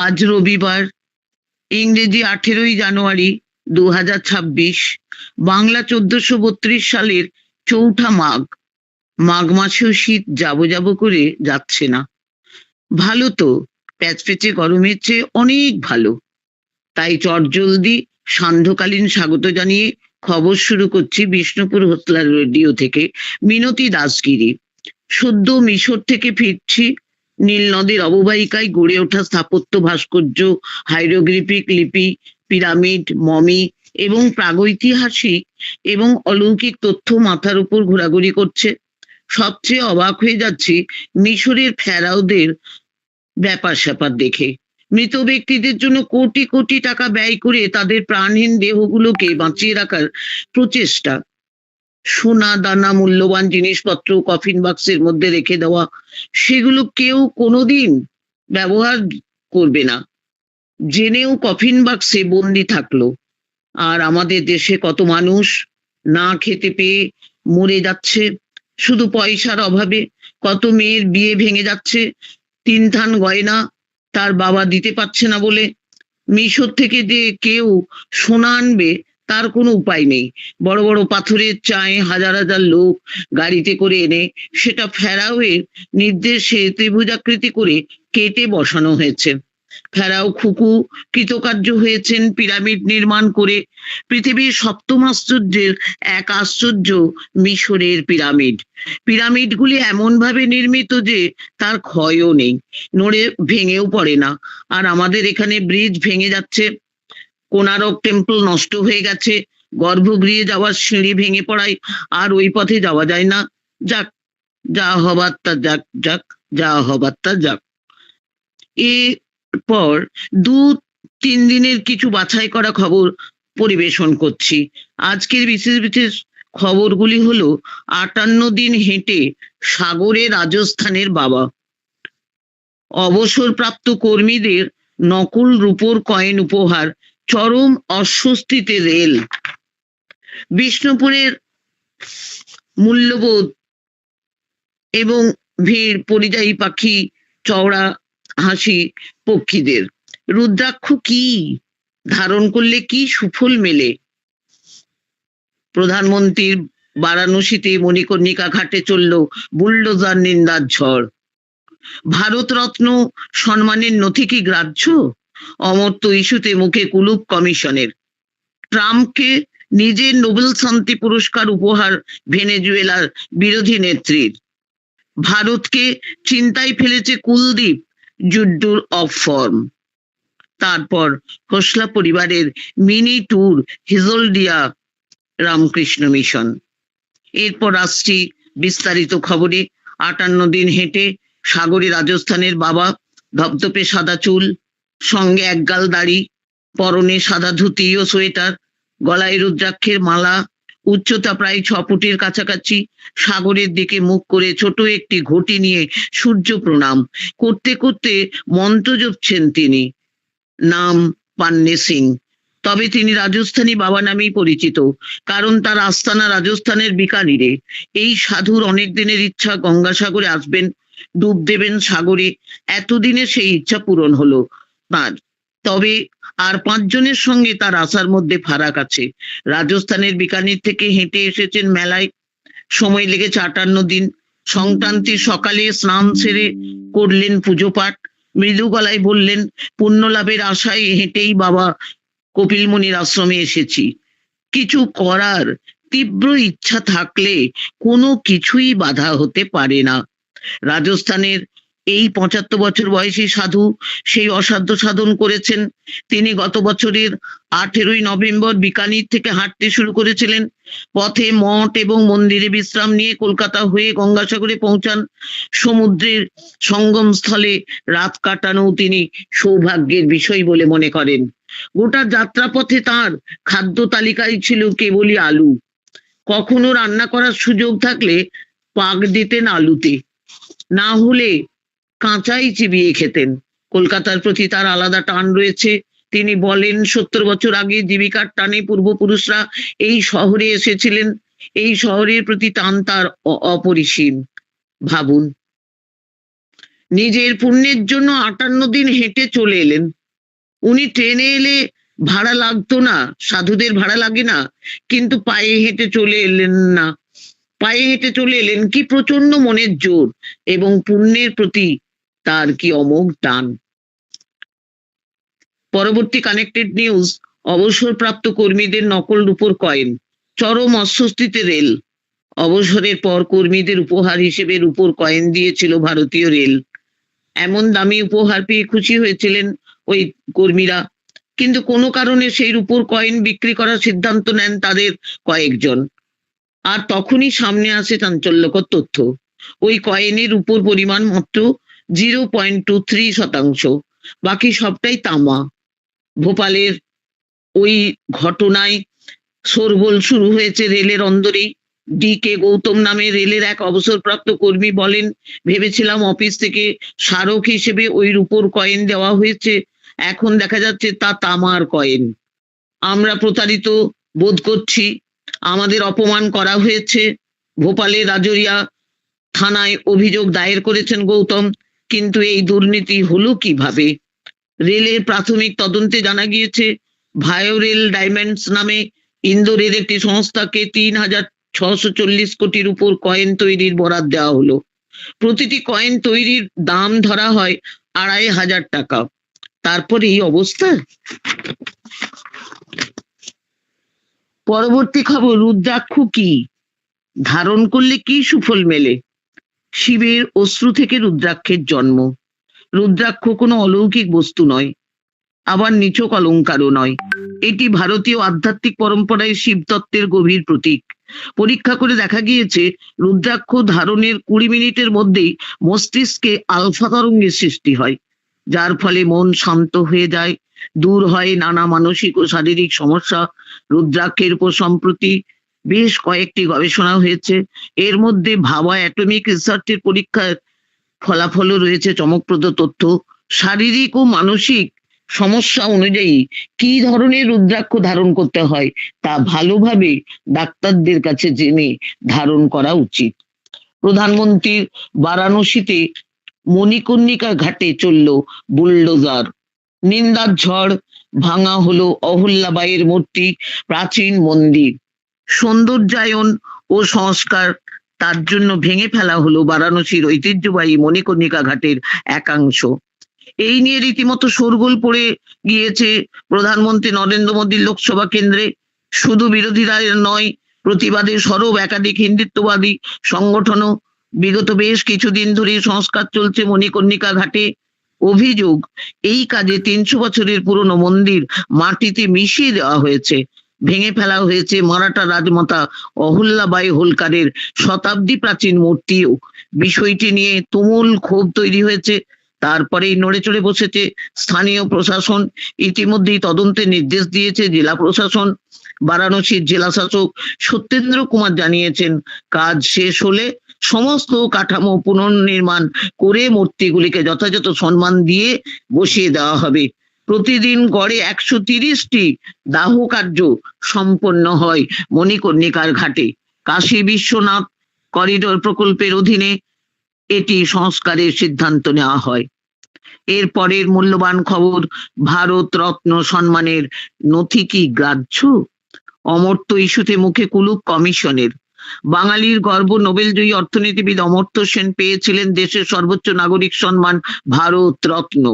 আজ রবিবার, ইংরেজি আঠেরোই জানুয়ারি দু হাজার ছাব্বিশ, বাংলা চোদ্দশো বত্রিশ সালের চৌঠা মাঘ। মাঘ মাসেও শীত যাব যাব করে যাচ্ছে না। ভালো তো প্যাচপেচে গরমের চেয়ে অনেক ভালো। তাই চটজলদি সান্ধ্যকালীন স্বাগত জানিয়ে খবর শুরু করছি বিষ্ণুপুর হোতলার রেডিও থেকে। মিনতি দাসগিরি। সদ্য মিশর থেকে ফিরছি নীল নদীর অববাহিকায় গড়ে ওঠা স্থাপত্য ভাস্কর্য হাইরোগ্রিফিক লিপি, পিরামিড, মমি এবং প্রাগৈতিহাসিক এবং অলৌকিক তথ্য মাথার উপর ঘোরাঘুরি করছে। সবচেয়ে অবাক হয়ে যাচ্ছি মিশরের ফেরাওদের ব্যাপার স্যাপার দেখে। মৃত ব্যক্তিদের জন্য কোটি কোটি টাকা ব্যয় করে তাদের প্রাণহীন দেহগুলোকে বাঁচিয়ে রাখার প্রচেষ্টা। সোনা দানা মূল্যবান জিনিসপত্র কফিন বাক্সের মধ্যে রেখে দেওয়া, সেগুলো কেউ কোনোদিন ব্যবহার করবে না। জেনেও কফিন বাক্সে বন্দি থাকল। আর আমাদের দেশে কত মানুষ না খেতে পেয়ে মরে যাচ্ছে। শুধু পয়সার অভাবে কত মেয়ের বিয়ে ভেঙে যাচ্ছে। তিন থান গয়না তার বাবা দিতে পারছে না বলে। মিশর থেকে যে কেউ সোনা আনবে তার কোনো উপায় নেই। বড় বড় পাথরের চায়ে হাজার হাজার লোক গাড়িতে করে এনে সেটা ফেরাওয়ের নির্দেশে ত্রিভুজাকৃতি করে কেটে বসানো হয়েছে। ফেরাও খুকু কৃতকার্য হয়েছেন পিরামিড নির্মাণ করে। পৃথিবীর সপ্তম আশ্চর্যের এক আশ্চর্য মিশরের পিরামিড। পিরামিডগুলি এমন ভাবে নির্মিত যে তার ক্ষয়ও নেই। নড়ে ভেঙেও পড়ে না। আর আমাদের এখানে ব্রিজ ভেঙে যাচ্ছে। কোনারক টেম্পল নষ্ট হয়ে গেছে। গর্ভগৃহে যাওয়ার সিঁড়ি ভেঙে পড়ায় আর ওই পথে যাওয়া যায় না। যাক, যা হবার তা যাক যাক, যা হবার তা যাক। এরপর দু, তিন দিনের কিছু বাছাই করা খবর পরিবেশন করছি। আজকের বিশেষ বিশেষ খবরগুলি হলো, আটান্ন দিন হেঁটে সাগরে রাজস্থানের বাবা। অবসরপ্রাপ্ত কর্মীদের নকল রূপোর কয়েন উপহার। চরম অস্বস্তিতে রেল। বিষ্ণুপুরের মূল্যবোধ এবং ভিড়, পরিযায়ী পাখি, চওড়া হাসি পক্ষীদের। রুদ্রাক্ষ কি? ধারণ করলে কি সুফল মেলে? প্রধানমন্ত্রীর বারাণসীতে মণিকর্ণিকা ঘাটে চলল বুলডোজার নিন্দার ঝড়। ভারতরত্ন সম্মানের নথি কি গ্রাহ্য? অমর্ত্য ইস্যুতে মুখে কুলুপ কমিশনের। ট্রাম্পকে নিজের নোবেল শান্তি পুরস্কার উপহার ভেনেজুয়েলার বিরোধী নেত্রীর। ভারতকে চিন্তায় ফেলেছে কুলদীপ জুড্ডুর অফ ফর্ম। তারপর খোসলা পরিবারের mini tour Hijaldiya Ramakrishna mission. এরপর আসছি বিস্তারিত খবরে। আটান্ন দিন হেঁটে সাগরে রাজস্থানের বাবা ধপধপে সাদা চুল সঙ্গে একগাল দাড়ি, পরনে সাদা ধুতি ও সোয়েটার, গলায় রুদ্রাক্ষের মালা, উচ্চতা প্রায় ছ ফুটের কাছাকাছি, সাগরের দিকে মুখ করে ছোট একটি ঘটি নিয়ে সূর্য প্রণাম। করতে করতে মন্ত্র জপছেন তিনি। নাম পান্নে সিং। তবে তিনি রাজস্থানী বাবা নামেই পরিচিত, কারণ তার আস্তানা রাজস্থানের বিকানিরে এই সাধুর অনেক দিনের ইচ্ছা গঙ্গাসাগরে আসবেন, ডুব দেবেন সাগরে। এতদিনে সেই ইচ্ছা পূরণ হলো। তার তবে আর পাঁচজনের সঙ্গে তার আসার মধ্যে ফারাক আছে। রাজস্থানের বিকানির থেকে হেঁটে এসেছেন মেলায়। সময় লেগেছে আটান্ন দিন। সংক্রান্তি সকালে স্নান সেরে করলেন পুজো পাঠ মৃদু গলায় বললেন পুণ্য লাভের আশায় হেঁটেই বাবা কপিল মুনির আশ্রমে এসেছি। কিছু করার তীব্র ইচ্ছা থাকলে কোনো কিছুই বাধা হতে পারে না। রাজস্থানের এই পঁচাত্তর বছর বয়সী সাধু সেই অসাধ্য সাধন করেছেন। তিনি গত বছরের আঠেরোই নভেম্বর বিকানির থেকে হাঁটতে শুরু করেছিলেন। পথে মঠ এবং মন্দিরে বিশ্রাম নিয়ে কলকাতা হয়ে গঙ্গাসাগরে পৌঁছান। সমুদ্রের সঙ্গম স্থলে রাত কাটানো তিনি সৌভাগ্যের বিষয় বলে মনে করেন। গোটা যাত্রাপথে তার খাদ্য তালিকায় ছিল কেবলই আলু। কখনো রান্না করার সুযোগ থাকলে পাক দিতেন আলুতে। না হলে কাঁচাই চিবিয়ে খেতেন। কলকাতার প্রতি তার আলাদা টান রয়েছে। তিনি বলেন, সত্তর বছর আগে জীবিকার টানে পূর্বপুরুষরা এই শহরে এসেছিলেন। এই শহরের প্রতি টান তার অপরিসীম। ভাবুন। নিজের পুণ্যের জন্য আটান্ন দিন হেঁটে চলে এলেন। উনি ট্রেনে এলে ভাড়া লাগতো না, সাধুদের ভাড়া লাগে না, কিন্তু পায়ে হেঁটে চলে এলেন না। পায়ে হেঁটে চলে এলেন কি প্রচণ্ড মনের জোর এবং পুণ্যের প্রতি তার কি অমোঘ টান? পরবর্তী কানেক্টেড নিউজ অবসরপ্রাপ্ত কর্মীদের নকল রূপোর কয়েন, চরম অস্বস্তিতে রেল। অবসরের পর কর্মীদের উপহার হিসেবে রূপোর কয়েন দিয়েছিল ভারতীয় রেল। এমন দামি উপহার পেয়ে খুশি হয়েছিলেন ওই কর্মীরা। কিন্তু কোনো কারণে সেই রূপোর কয়েন বিক্রি করার সিদ্ধান্ত নেন তাদের কয়েকজন। আর তখনই সামনে আসে চাঞ্চল্যকর তথ্য। ওই কয়েনের উপর পরিমাণ মাত্র জিরো পয়েন্ট টু থ্রি শতাংশ। বাকি সবটাই তামা। ভোপালের ওই ঘটনায় শোরগোল শুরু হয়েছে রেলের অন্দরেই। ডি কে গৌতম নামে রেলের এক অবসরপ্রাপ্ত কর্মী বলেন, ভেবেছিলাম অফিস থেকে স্মারক হিসেবে ওই রূপোর কয়েন দেওয়া হয়েছে। এখন দেখা যাচ্ছে তা তামার কয়েন। আমরা প্রতারিত বোধ করছি, আমাদের অপমান করা হয়েছে। ভোপালের রাজরিয়া থানায় অভিযোগ দায়ের করেছেন গৌতম। কিন্তু এই দুর্নীতি হলো কীভাবে? রেলের প্রাথমিক তদন্তে জানা গিয়েছে, ভায়োরেল ডায়মন্ডস নামে ইন্দোরের একটি সংস্থাকে তিন হাজার ছশো চল্লিশ কোটির উপর কয়েন তৈরির বরাদ দেওয়া হলো। প্রতিটি কয়েন তৈরির দাম ধরা হয় আড়াই হাজার টাকা। তারপর এই অবস্থা। পরবর্তী খবর, রুদ্রাক্ষ কি? ধারণ করলে কি সুফল মেলে? শিবের অশ্রু থেকে রুদ্রাক্ষের জন্ম। রুদ্রাক্ষ কোনো অলৌকিক বস্তু নয়, আবার নিছক অলঙ্কারও নয়। এটি ভারতীয় আধ্যাত্মিক পরম্পরায় শিবতত্ত্বের গভীর প্রতীক। পরীক্ষা করে দেখা গিয়েছে, রুদ্রাক্ষ ধারণের কুড়ি মিনিটের মধ্যেই মস্তিষ্কে আলফা তরঙ্গের সৃষ্টি হয়, যার ফলে মন শান্ত হয়ে যায়, দূর হয় নানা মানসিক ও শারীরিক সমস্যা, রুদ্রাক্ষের উপর সম্প্রতি বেশ কয়েকটি গবেষণা হয়েছে। এর মধ্যে ভাবা অ্যাটমিক রিসার্চের পরীক্ষার ফলাফলও রয়েছে চমকপ্রদ তথ্য। শারীরিক ও মানসিক সমস্যা অনুযায়ী কি ধরনের রুদ্রাক্ষ ধারণ করতে হয় তা ভালোভাবে ডাক্তারদের কাছে জেনে ধারণ করা উচিত। প্রধানমন্ত্রীর বারাণসীতে মণিকর্ণিকা ঘাটে চলল বুলডোজার। নিন্দার ঝড় ভাঙা হলো অহল্যাবাইয়ের মূর্তি প্রাচীন মন্দির। সৌন্দর্যায়ন ও সংস্কার তার জন্য ভেঙে ফেলা হলো বারাণসীর ঐতিহ্যবাহী মণিকর্ণিকা ঘাটের একাংশ। এই নিয়ে রীতিমতো শোরগোল পড়ে গিয়েছে প্রধানমন্ত্রী নরেন্দ্র মোদীর লোকসভা কেন্দ্রে। শুধু বিরোধীরা নয়, প্রতিবাদে সরব একাধিক হিন্দুত্ববাদী সংগঠনও। বিগত বেশ কিছুদিন ধরে সংস্কার চলছে মণিকর্ণিকা ঘাটে। অভিযোগ, এই কাজে তিনশো বছরের পুরনো মন্দির মাটিতে মিশিয়ে দেওয়া হয়েছে। ভেঙে ফেলা হয়েছে মারাঠা রাজমাতা অহল্যাবাই হোলকারের শতাব্দী প্রাচীন মূর্তিও। বিষয়টি নিয়ে তুমুল ক্ষোভ তৈরি হয়েছে। তারপরেই নড়ে চড়ে বসেছে স্থানীয় প্রশাসন। ইতিমধ্যেই তদন্তের নির্দেশ দিয়েছে জেলা প্রশাসন। বারাণসীর জেলা শাসক সত্যেন্দ্র কুমার জানিয়েছেন, কাজ শেষ হলে সমস্ত কাঠামো পুনর্নির্মাণ করে মূর্তিগুলিকে যথাযথ সম্মান দিয়ে বসিয়ে দেওয়া হবে। প্রতিদিন গড়ে একশো তিরিশটি দাহ কার্য সম্পন্ন হয় মণিকর্ণিকার ঘাটে। কাশী বিশ্বনাথ করিডোর প্রকল্পের অধীনে এটি সংস্কারের সিদ্ধান্ত নেওয়া হয়। এর পরের মূল্যবান খবর, ভারত রত্ন সম্মানের নথি কি গ্রাহ্য? অমর্ত্য ইস্যুতে মুখে কুলুক কমিশনের। বাঙালির গর্ব নোবেলজয়ী অর্থনীতিবিদ অমর্ত্য সেন পেয়েছিলেন দেশের সর্বোচ্চ নাগরিক সম্মান ভারত রত্ন।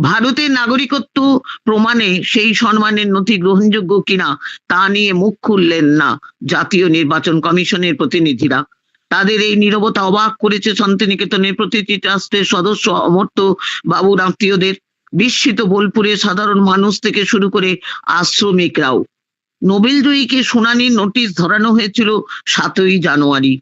ভারতের নাগরিকত্ব প্রমাণে সেই সম্মানের নথি গ্রহণযোগ্য কিনা তা নিয়ে মুখ খুললেন না জাতীয় নির্বাচন কমিশনের প্রতিনিধিরা। তাদের এই নীরবতা অবাক করেছে শান্তিনিকেতনের প্রতিটি ট্রাস্টের সদস্য অমর্ত্য বাবুর আত্মীয়দের। বিস্মিত বোলপুরে সাধারণ মানুষ থেকে শুরু করে আশ্রমিকরাও। নোবেলজয়ীকে শুনানির নোটিশ ধরানো হয়েছিল সাতই জানুয়ারি।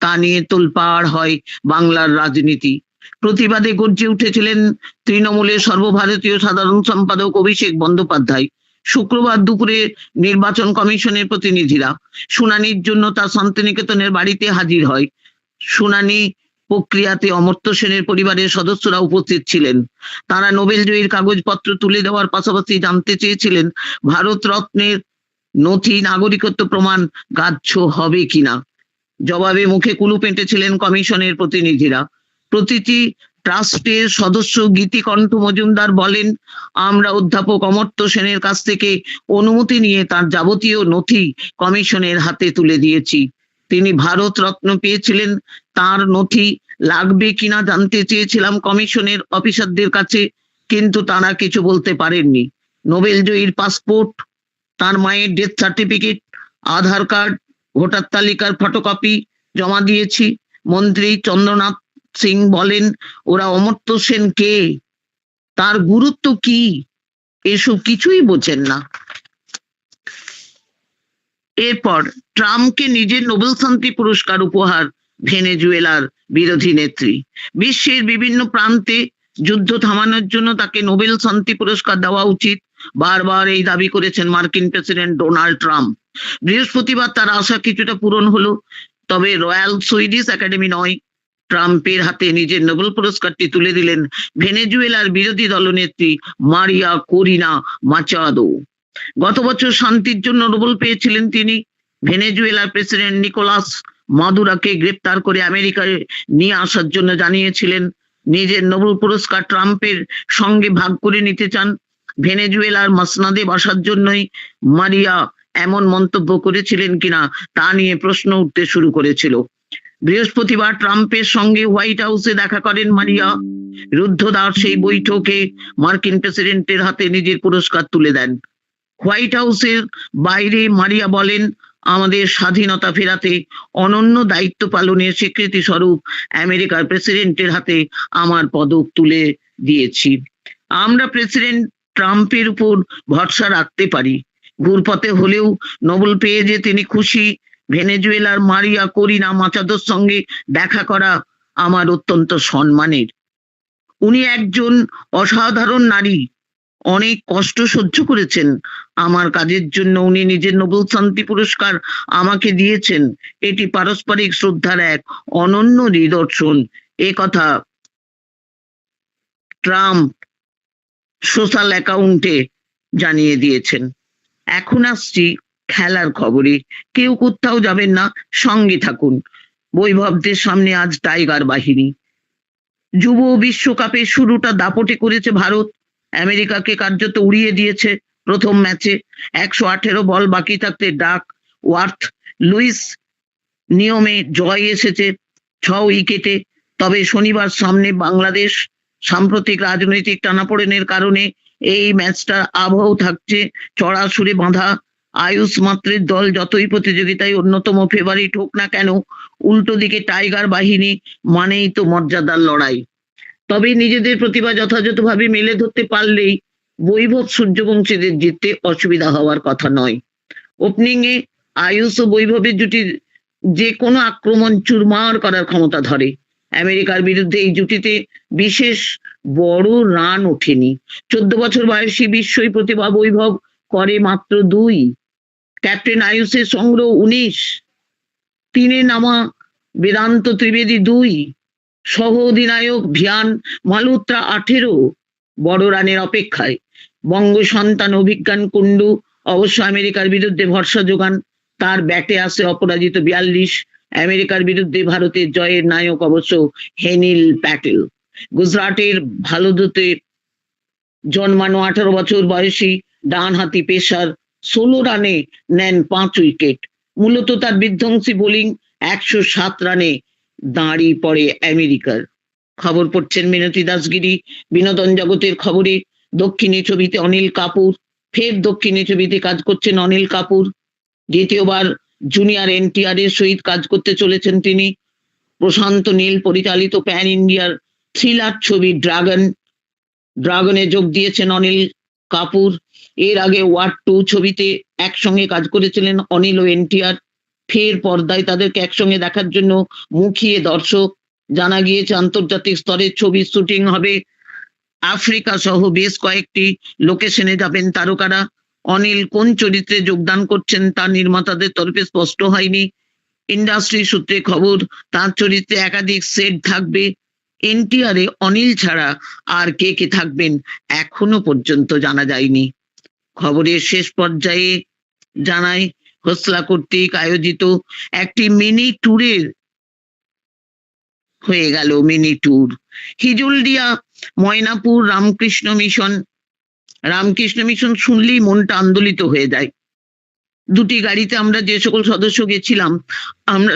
তা নিয়ে তোলপাড় হয় বাংলার রাজনীতি। প্রতিবাদে গর্জে উঠেছিলেন তৃণমূলের সর্বভারতীয় সাধারণ সম্পাদক অভিষেক বন্দ্যোপাধ্যায়। শুক্রবার দুপুরে নির্বাচন কমিশনের প্রতিনিধিরা শুনানির জন্য তার শান্তিনিকেতনের বাড়িতে হাজির হয়। শুনানি প্রক্রিয়াতে অমর্ত্য সেনের পরিবারের সদস্যরা উপস্থিত ছিলেন। তারা নোবেলজয়ীর কাগজপত্র তুলে দেওয়ার পাশাপাশি জানতে চেয়েছিলেন, ভারত রত্নের নথি নাগরিকত্ব প্রমাণ গ্রাহ্য হবে কিনা? জবাবে মুখে কুলু পেটেছিলেন কমিশনের প্রতিনিধিরা। প্রতিটি ট্রাস্টের সদস্য গীতিকণ্ঠ মজুমদার বলেন, আমরা অধ্যাপক অমর্ত্য সেনের কাছ থেকে অনুমতি নিয়ে তার যাবতীয় নথি কমিশনের হাতে তুলে দিয়েছি। তিনি ভারত রত্ন পেয়েছিলেন, তার নথি লাগবে কিনা জানতে চেয়েছিলাম কমিশনের অফিসারদের কাছে, কিন্তু তারা কিছু বলতে পারেননি। নোবেল জয়ীর পাসপোর্ট, তার মায়ের death certificate, Aadhaar card, voter তালিকার ফটোকপি জমা দিয়েছি। মন্ত্রী চন্দ্রনাথ সিং বলেন, ওরা অমর্ত্য সেন কে? তার গুরুত্ব কি? এসব কিছুই বোঝেন না। এরপর ট্রাম্পকে নিজের নোবেল শান্তি পুরস্কার উপহার ভেনেজুয়েলার বিরোধী নেত্রী। বিশ্বের বিভিন্ন প্রান্তে যুদ্ধ থামানোর জন্য তাকে নোবেল শান্তি পুরস্কার দেওয়া উচিত, বারবার এই দাবি করেছেন মার্কিন প্রেসিডেন্ট ডোনাল্ড ট্রাম্প। বৃহস্পতিবার তার আশা কিছুটা পূরণ হলো, তবে রয়্যাল সুইডিশ একাডেমি নয় ট্রাম্পের হাতে নিজের নোবেল পুরস্কারটি তুলে দিলেন ভেনেজুয়েলার বিরোধী দলনেত্রী মারিয়া কোরিনা মাচাদো। গত বছর শান্তির জন্য নোবেল পেয়েছিলেন তিনি। ভেনেজুয়েলার প্রেসিডেন্ট নিকোলাস মাদুরাকে গ্রেপ্তার করে আমেরিকায় নিয়ে আসার জন্য জানিয়েছিলেন, নিজের নোবেল পুরস্কার ট্রাম্পের সঙ্গে ভাগ করে নিতে চান। ভেনেজুয়েলার মাসনাদে বসার জন্যই মারিয়া এমন মন্তব্য করেছিলেন কিনা তা নিয়ে প্রশ্ন উঠতে শুরু করেছিল। বৃহস্পতিবার ট্রাম্পের সঙ্গে হোয়াইট হাউসে দেখা করেন মারিয়া। রুদ্ধদ্বার সেই বৈঠকে মার্কিন প্রেসিডেন্টের হাতে নিজের পুরস্কার তুলে দেন। হোয়াইট হাউসের বাইরে মারিয়া বলেন, আমাদের স্বাধীনতা ফেরাতে অনন্য দায়িত্ব পালনের স্বীকৃতি স্বরূপ আমেরিকার প্রেসিডেন্টের হাতে আমার পদক তুলে দিয়েছি। আমরা প্রেসিডেন্ট ট্রাম্পের উপর ভরসা রাখতে পারি। ঘুরপথে হলেও নোবেল পেয়ে যে তিনি খুশি ভেনেজুয়েলার মারিয়া করিনা মাচাদোর সঙ্গে দেখা করা আমার অত্যন্ত সম্মানের। উনি একজন অসাধারণ নারী। অনেক কষ্ট সহ্য করেছেন। আমার কাজের জন্য উনি নিজের নোবেল শান্তি পুরস্কার আমাকে দিয়েছেন। এটি পারস্পরিক শ্রদ্ধার এক অনন্য নিদর্শন। এ কথা ট্রাম্প সোশ্যাল অ্যাকাউন্টে জানিয়ে দিয়েছেন। এখন আসছি খেলার খবরে কেউ কোথাও যাবেন না, সঙ্গে থাকুন। বৈভবদের সামনে আজ টাইগার বাহিনী। যুব বিশ্বকাপের শুরুটা দাপটে করেছে ভারত। আমেরিকাকে কার্যত উড়িয়ে দিয়েছে প্রথম ম্যাচে। একশো আঠেরো বল বাকি থাকতে ডাক ওয়ার্থ। লুইস নিয়মে জয় এসেছে ছ উইকেটে। তবে শনিবার সামনে বাংলাদেশ সাম্প্রতিক রাজনৈতিক টানাপোড়েনের কারণে এই ম্যাচটা আবহ থাকছে। চড়া সুরে বাঁধা আয়ুষ মাত্রের দল যতই প্রতিযোগিতায় অন্যতম ফেভারিট হোক না কেন, উল্টো দিকে টাইগার বাহিনী মানেই তো মর্যাদার লড়াই। তবে নিজেদের প্রতিভা যথাযথভাবে মেলে ধরতে পারলেই বৈভব সূর্যবংশীদের জিততে অসুবিধা হওয়ার কথা নয়। ওপেনিং এ আয়ুষ ও বৈভবের জুটির যে কোনো আক্রমণ চুরমার করার ক্ষমতা ধরে। আমেরিকার বিরুদ্ধে এই জুটিতে বিশেষ বড় রান ওঠেনি। চোদ্দ বছর বয়সী বিশ্বই প্রতিভা বৈভব করে মাত্র দুই। ক্যাপ্টেন আয়ুষের সংগ্রহ উনিশ, তিনে নামা বেদান্ত ত্রিবেদী দুই, সহ অধিনায়ক ভিয়ান মালুত্রা আঠেরো, বড় রানের অপেক্ষায়। বঙ্গ সন্তান অভিজ্ঞান কুন্ডু অবশ্য আমেরিকার বিরুদ্ধে ভরসা যোগান, তার ব্যাটে আসে অপরাজিত বিয়াল্লিশ, আমেরিকার বিরুদ্ধে ভারতের জয়ের নায়ক অবশ্য হেনিল প্যাটেল। গুজরাটের ভালো দূতে জন্মানো আঠারো বছর বয়সী ডান হাতি পেশার ষোলো রানে নেন পাঁচ উইকেট। মূলত তার বিধ্বংসী বোলিং একশো সাত রানে দাঁড়িয়ে পড়ে আমেরিকার। খবর পড়ছেন মিনতি দাসগিরি। বিনোদন জগতের খবরে দক্ষিণী ছবিতে অনিল কাপুর, ফের দক্ষিণী ছবিতে কাজ করছেন অনিল কাপুর। দ্বিতীয়বার জুনিয়র এনটিআর এর সহিত কাজ করতে চলেছেন তিনি। প্রশান্ত নীল পরিচালিত প্যান ইন্ডিয়ার থ্রিলার ছবি ড্রাগন। ড্রাগনে যোগ দিয়েছেন অনিল কাপুর। এর আগে ওয়ার্ড টু ছবিতে একসঙ্গে কাজ করেছিলেন অনিল ও এনটিআর। ফের পর্দায় তাদেরকে একসঙ্গে দেখার জন্য মুখিয়ে দর্শক। জানা গিয়েছে, আন্তর্জাতিক স্তরের ছবির শুটিং হবে আফ্রিকা সহ বেশ কয়েকটি লোকেশনে যাবেন তারকারা। অনিল কোন চরিত্রে যোগদান করছেন তা নির্মাতাদের তরফে স্পষ্ট হয়নি। ইন্ডাস্ট্রি সূত্রে খবর, তার চরিত্রে একাধিক সেট থাকবে। এনটিআরে অনিল ছাড়া আর কে কে থাকবেন এখনও পর্যন্ত জানা যায়নি। খবরের শেষ পর্যায়ে জানায় হোসলা কর্তৃক আয়োজিত একটি মিনি ট্যুরের হয়ে গেল mini tour. Hijuldiya Moynapur Ramakrishna mission Ramakrishna mission শুনলেই মনটা আন্দোলিত হয়ে যায়। দুটি গাড়িতে আমরা যে সকল সদস্য গেছিলাম, আমরা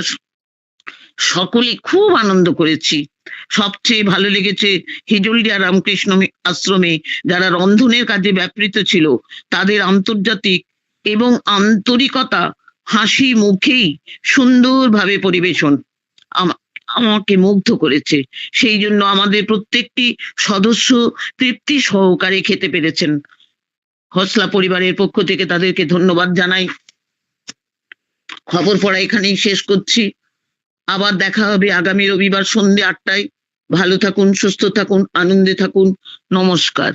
সকলে খুব আনন্দ করেছি। সবচেয়ে ভালো লেগেছে হিজলদিয়া রামকৃষ্ণ আশ্রমে, যারা রন্ধনের কাজে ব্যাপৃত ছিল। তাদের আন্তর্জাতিক এবং আন্তরিকতা হাসি মুখেই সুন্দরভাবে পরিবেশন আমা- আমাকে মুগ্ধ করেছে। সেই জন্য আমাদের প্রত্যেকটি সদস্য তৃপ্তি সহকারে খেতে পেরেছেন। হসলা পরিবারের পক্ষ থেকে তাদেরকে ধন্যবাদ জানাই। খবর পড়া এখানেই শেষ করছি। আবার দেখা হবে আগামী রবিবার সন্ধ্যে আটটায়। ভালো থাকুন সুস্থ থাকুন আনন্দে থাকুন। নমস্কার।